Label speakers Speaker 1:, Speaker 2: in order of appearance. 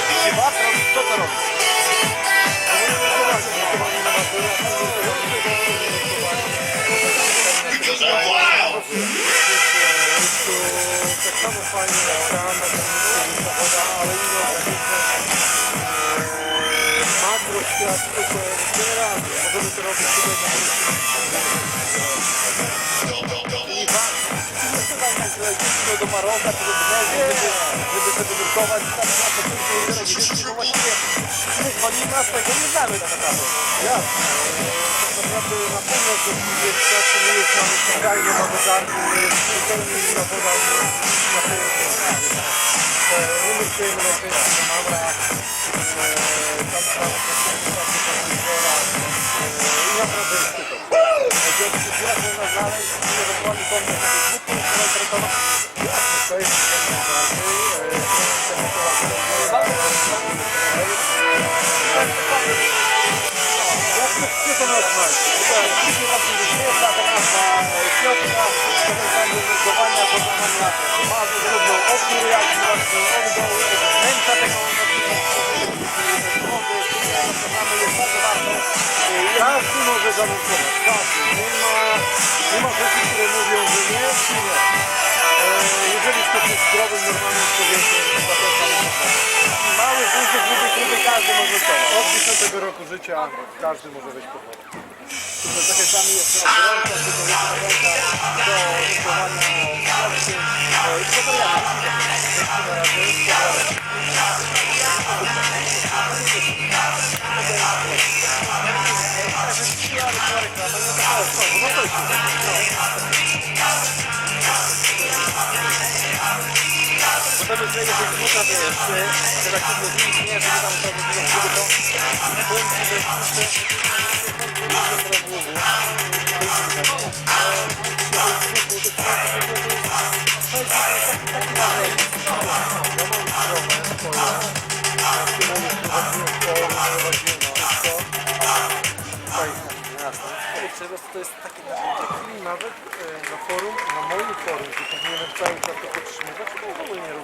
Speaker 1: 30 метров, что там? Так само файні камера, вода, але макро, що я тут, не раз, можу робити себе на tak lecieć do Maroka, czy do Brazylii, żeby, żeby sobie nurkować i tam na i tyle, gdzieś, bo właściwie my oni nas tego nie znamy tak naprawdę. Ja, tak naprawdę na północ od 20 czy my już mamy skrajnie mamy żarty, jest zupełnie inna woda na północ. E, My nurkujemy najczęściej na Mamrach, e, tam tam Każdy może zanurkować, każdy. Mały, duży, gruby, gruby, każdy może nurkować. Od 10 roku życia każdy może wejść pod wodę. Tylko zachęcamy jeszcze od gorąca, czy do gorąca, do nurkowania morskiej. E, I pozdrawiamy. Dzięki na razie. Pozdrawiam. Najlepiej smuta, wiesz, tak się mówi, nie, żeby tam to żeby to powiem To jest taki nawet e, na forum, na moim forum, gdzie powinienem cały czas to podtrzymywać, to w ogóle nie robię